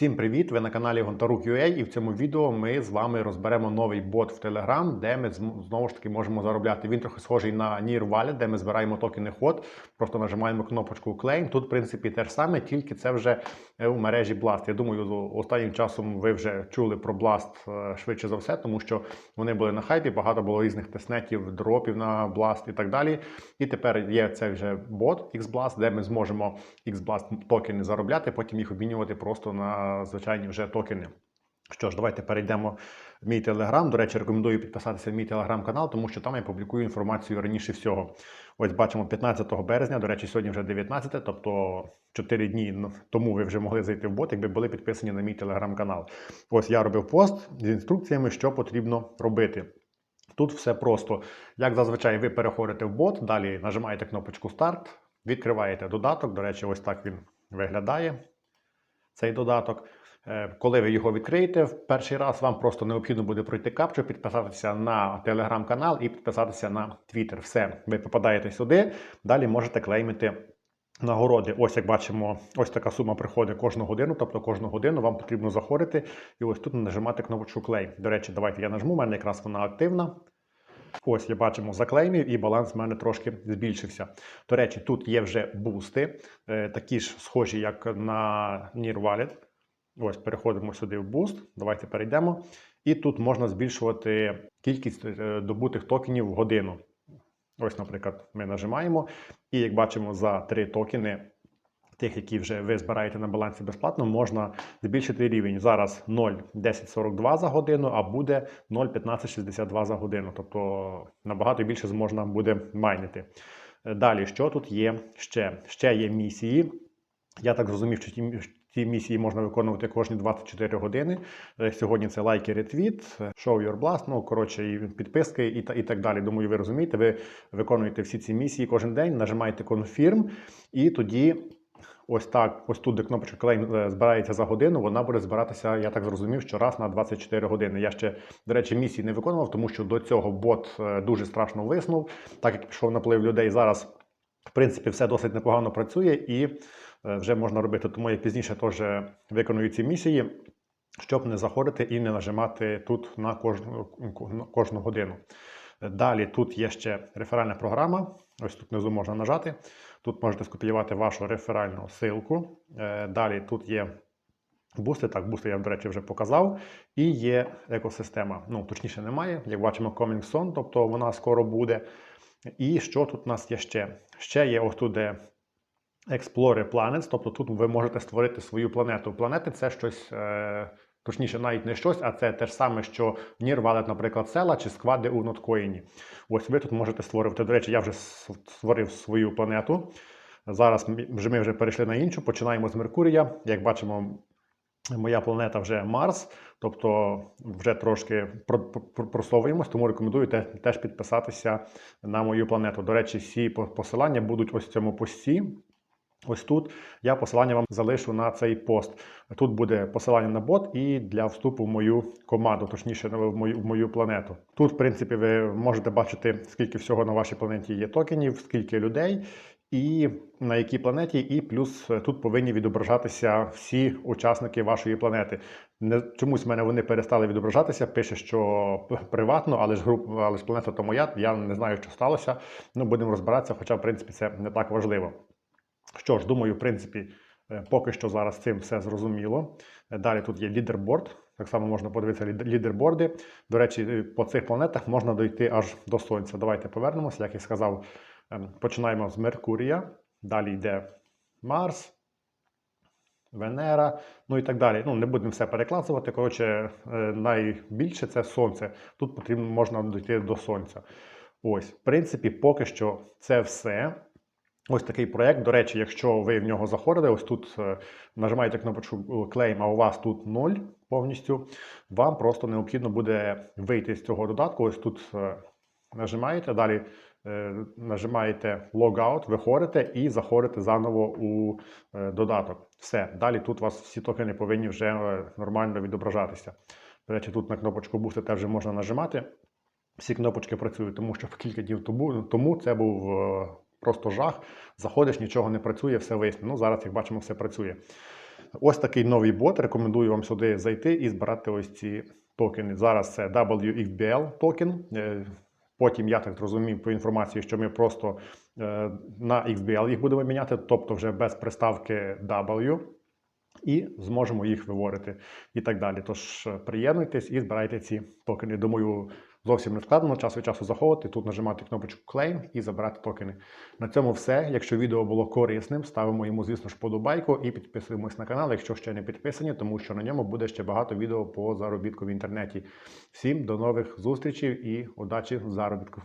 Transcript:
Всім привіт! Ви на каналі Гонтарук.ua і в цьому відео ми з вами розберемо новий бот в Telegram, де ми знову ж таки можемо заробляти. Він трохи схожий на Near де ми збираємо токени HOT, просто нажимаємо кнопочку Claim. Тут, в принципі, те ж саме, тільки це вже е, у мережі Blast. Я думаю, останнім часом ви вже чули про Blast е, швидше за все, тому що вони були на хайпі, багато було різних тестнетів, дропів на Blast і так далі. І тепер є цей вже бот XBlast, де ми зможемо XBlast токени заробляти, потім їх обмінювати просто на звичайні вже токени. Що ж, давайте перейдемо в мій телеграм. До речі, рекомендую підписатися в мій телеграм-канал, тому що там я публікую інформацію раніше всього. Ось бачимо 15 березня. До речі, сьогодні вже 19, тобто 4 дні тому ви вже могли зайти в бот, якби були підписані на мій телеграм-канал. Ось я робив пост з інструкціями, що потрібно робити. Тут все просто. Як зазвичай, ви переходите в бот, далі нажимаєте кнопочку Старт, відкриваєте додаток. До речі, ось так він виглядає. Цей додаток. Е, Коли ви його відкриєте в перший раз, вам просто необхідно буде пройти капчу, підписатися на телеграм-канал і підписатися на Twitter. Все, ви попадаєте сюди, далі можете клеймити нагороди. Ось як бачимо, ось така сума приходить кожну годину, тобто кожну годину вам потрібно заходити і ось тут нажимати кнопочку клейм. До речі, давайте я нажму, у мене якраз вона активна. Ось я бачимо заклеймів, і баланс в мене трошки збільшився. До речі, тут є вже бусти, е, такі ж схожі, як на Near Wallet. Ось переходимо сюди в буст. Давайте перейдемо. І тут можна збільшувати кількість е, добутих токенів в годину. Ось, наприклад, ми нажимаємо. І як бачимо, за три токени, тих, які вже ви збираєте на балансі безплатно, можна збільшити рівень. Зараз 0,1042 за годину, а буде 0,1562 за годину. Тобто набагато більше можна буде майнити. Е, Далі, що тут є ще? Ще є місії. Я так зрозумів, що ті, ці місії можна виконувати кожні 24 години. Е, Сьогодні це лайки, ретвіт, е, show your blast, ну коротше, і підписки, і, та- і так далі. Думаю, ви розумієте. Ви виконуєте всі ці місії кожен день, нажимаєте confirm, і тоді. Ось так, ось тут, де кнопочка клейм е, збирається за годину, вона буде збиратися, я так зрозумів, що раз на 24 години. Я ще, до речі, місії не виконував, тому що до цього бот е, дуже страшно виснув. Так як пішов наплив людей зараз, в принципі, все досить непогано працює і е, вже можна робити. Тому я пізніше теж виконую ці місії, щоб не заходити і не нажимати тут на кожну, кожну годину. Далі тут є ще реферальна програма. Ось тут внизу можна нажати. Тут можете скопіювати вашу реферальну ссылку. Е, Далі тут є бусти. Так, бусти я, до речі, вже показав. І є екосистема. Ну, точніше, немає. Як бачимо, Coming Soon, тобто вона скоро буде. І що тут у нас є ще? Ще є ось тут, де Explore Planets, тобто тут ви можете створити свою планету. Планети це щось, е, точніше, навіть не щось, а це те ж саме, що Near Wallet, наприклад, села чи сквади у ноткоїні. Ось ви тут можете створювати. До речі, я вже створив свою планету. Зараз ми- вже перейшли на іншу. Починаємо з Меркурія. Як бачимо, моя планета вже Марс, тобто вже трошки про- про- просовуємось, тому рекомендую теж підписатися на мою планету. До речі, всі посилання будуть ось в цьому пості. Ось тут я посилання вам залишу на цей пост. Тут буде посилання на бот і для вступу в мою команду, точніше в мою, в мою планету. Тут, в принципі, ви можете бачити, скільки всього на вашій планеті є токенів, скільки людей, і на якій планеті, і плюс е, тут повинні відображатися всі учасники вашої планети. Не чомусь в мене вони перестали відображатися. Пише, що приватно, але ж груп, але ж планета то моя. Я не знаю, що сталося. Ну будемо розбиратися, хоча в принципі це не так важливо. Що ж, думаю, в принципі, е, поки що зараз цим все зрозуміло. Е, Далі тут є лідерборд. Так само можна подивитися лідерборди. До речі, е, по цих планетах можна дойти аж до Сонця. Давайте повернемося. Як я сказав, ем, починаємо з Меркурія, далі йде Марс, Венера, ну і так далі. Ну, не будемо все перекласувати. Коротше, найбільше це Сонце. Тут потрібно можна дойти до Сонця. Ось, в принципі, поки що це все. Ось такий проект. До речі, якщо ви в нього заходите, ось тут е, нажимаєте кнопочку Claim, а у вас тут 0 повністю, вам просто необхідно буде вийти з цього додатку. Ось тут е, нажимаєте, далі е, нажимаєте Logout, виходите і заходите заново у додаток. Все. Далі тут у вас всі токени повинні вже нормально відображатися. До речі, тут на кнопочку Boost теж можна нажимати. Всі кнопочки працюють, тому що кілька днів тому, це був просто жах. Заходиш, нічого не працює, все висне. Ну, зараз, як бачимо, все працює. Ось такий новий бот. Рекомендую вам сюди зайти і збирати ось ці токени. Зараз це WXBL токен. Е, Потім я так зрозумів по інформації, що ми просто е, на XBL їх будемо міняти, тобто вже без приставки W, і зможемо їх виводити і так далі. Тож е, приєднуйтесь і збирайте ці токени. Думаю, зовсім не складно час від часу заходити, тут нажимати кнопочку Claim і забирати токени. На цьому все. Якщо відео було корисним, ставимо йому, звісно ж, подобайку і підписуємось на канал, якщо ще не підписані, тому що на ньому буде ще багато відео по заробітку в інтернеті. Всім до нових зустрічей і удачі в заробітку!